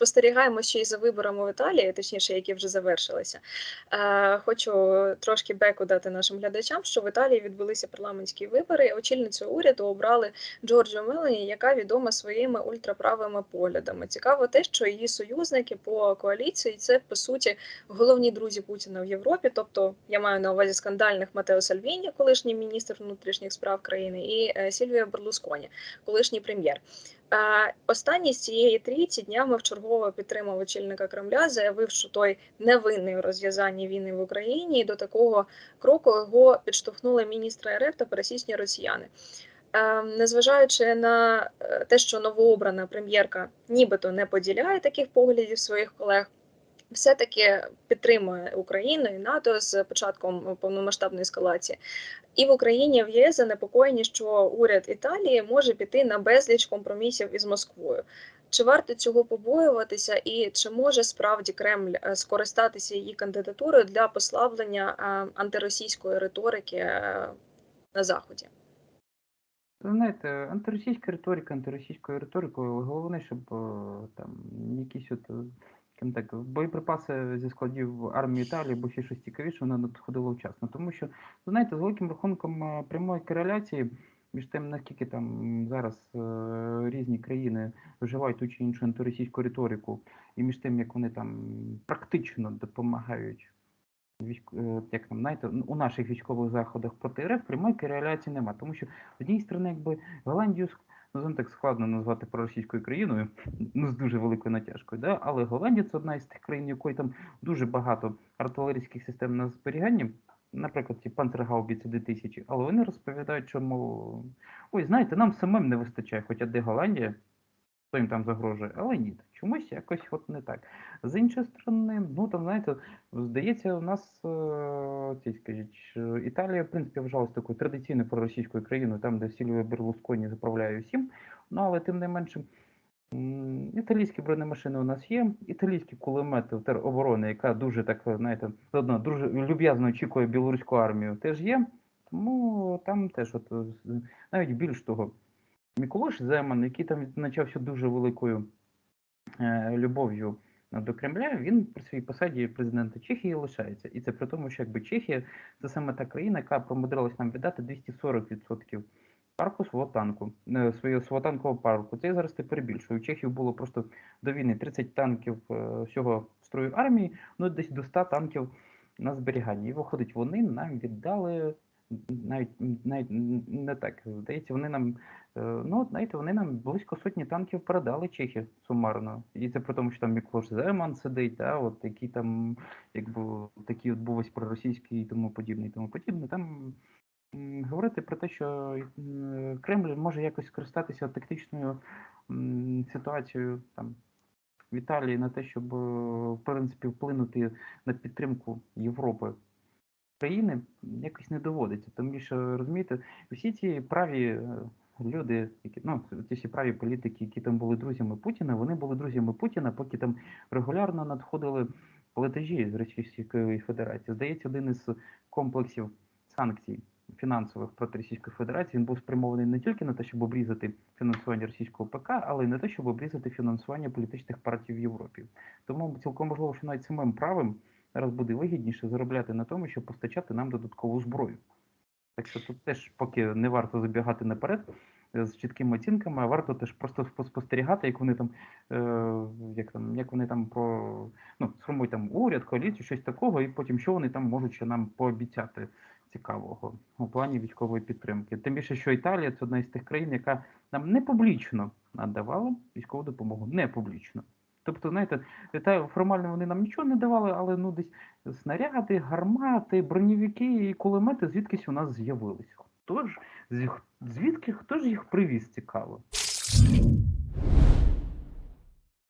спостерігаємо ще й за виборами в Італії, точніше, які вже завершилися. Е, Хочу трошки беку дати нашим глядачам, що в Італії відбулися парламентські вибори. Очільницю уряду обрали Джорджо Мелані, яка відома своїми ультраправими поглядами. Цікаво те, що її союзники по коаліції це по суті головні друзі Путіна в Європі. Тобто я маю на увазі скандальних Матео Сальвіні, колишній міністр внутрішніх справ країни, і е, Сільвія Берлусконі, колишній прем'єр. Останній з цієї трійці днями вчергово підтримав очільника Кремля, заявив, що той невинний у розв'язанні війни в Україні, і до такого кроку його підштовхнули міністра РФ та пересічні росіяни. Е, Незважаючи на е, те, що новообрана прем'єрка нібито не поділяє таких поглядів своїх колег, все-таки підтримує Україну і НАТО з початком повномасштабної ескалації. І в Україні в ЄС занепокоєні, що уряд Італії може піти на безліч компромісів із Москвою. Чи варто цього побоюватися, і чи може справді Кремль е, скористатися її кандидатурою для послаблення е, антиросійської риторики е, на заході? Знаєте, антиросійська риторика, антиросійською риторикою, головне, щоб е, там якісь от, е, скажімо так, боєприпаси зі складів армії Італії, або ще щось цікавіше, воно надходило вчасно. Тому що, знаєте, з великим рахунком е, прямої кореляції між тим, наскільки там зараз е, різні країни вживають ту чи іншу антиросійську риторику, і між тим, як вони там практично допомагають е, як там, знаєте, у наших військових заходах проти РФ прямої кореляції нема. Тому що з однієї сторони, якби Голландію ну, звісно, так складно назвати проросійською країною, ну з дуже великою натяжкою, да? але Голландія це одна із тих країн, якої там дуже багато артилерійських систем на зберіганні. Наприклад, ці панцергаубіці 2000, але вони розповідають, чому ой, знаєте, нам самим не вистачає, хоча де Голландія, хто їм там загрожує, але ні, чомусь якось от не так. З іншої сторони, ну там, знаєте, здається, у нас, е, ці, скажіть, Італія, в принципі, вважалася такою традиційною проросійською країною, там, де Сільвіо Берлусконі заправляє всім. Ну, але тим не менше, італійські бронемашини у нас є, італійські кулемети тероборони, яка дуже так, знаєте, заодно дуже люб'язно очікує білоруську армію, теж є. Тому там теж, от, е, навіть більш того, Миколаш Земан, який там відзначався дуже великою е, любов'ю до Кремля, він при своїй посаді президента Чехії лишається. І це при тому, що якби Чехія це саме та країна, яка промудрилась нам віддати 240% парку свого танку, е, свого, свого танкового парку. Це я зараз не перебільшую. У Чехії було просто до війни 30 танків е, всього строю армії, ну десь до 100 танків на зберіганні. І виходить, вони нам віддали навіть навіть не так. Здається, вони нам Е, Ну, знаєте, вони нам близько сотні танків передали чехи сумарно. І це при тому, що там Міклош Земан сидить, да, от які там, якби такі от був ось проросійський і тому подібне, і тому подібне. Там говорити про те, що Кремль може якось скористатися тактичною ситуацією там в Італії на те, щоб е, в принципі вплинути на підтримку Європи. Країни якось не доводиться, тому що розумієте, всі ці праві е, люди, які ну ці всі праві політики, які там були друзями Путіна, вони були друзями Путіна, поки там регулярно надходили платежі з Російської Федерації. Здається, один із комплексів санкцій фінансових проти Російської Федерації він був спрямований не тільки на те, щоб обрізати фінансування російського ПК, але й на те, щоб обрізати фінансування політичних партій в Європі. Тому цілком можливо, що навіть самим правим зараз буде вигідніше заробляти на тому, щоб постачати нам додаткову зброю. Так що тут теж поки не варто забігати наперед е, з чіткими оцінками, а варто теж просто спо- спостерігати, як вони там, е, як там, як вони там про ну, сформують там уряд, коаліцію, щось такого, і потім що вони там можуть ще нам пообіцяти цікавого у плані військової підтримки. Тим більше, що Італія це одна із тих країн, яка нам не публічно надавала військову допомогу. Не публічно. Тобто, знаєте, та формально вони нам нічого не давали, але ну десь снаряди, гармати, бронівики і кулемети звідкись у нас з'явились. Хто ж звідки хто ж їх привіз цікаво?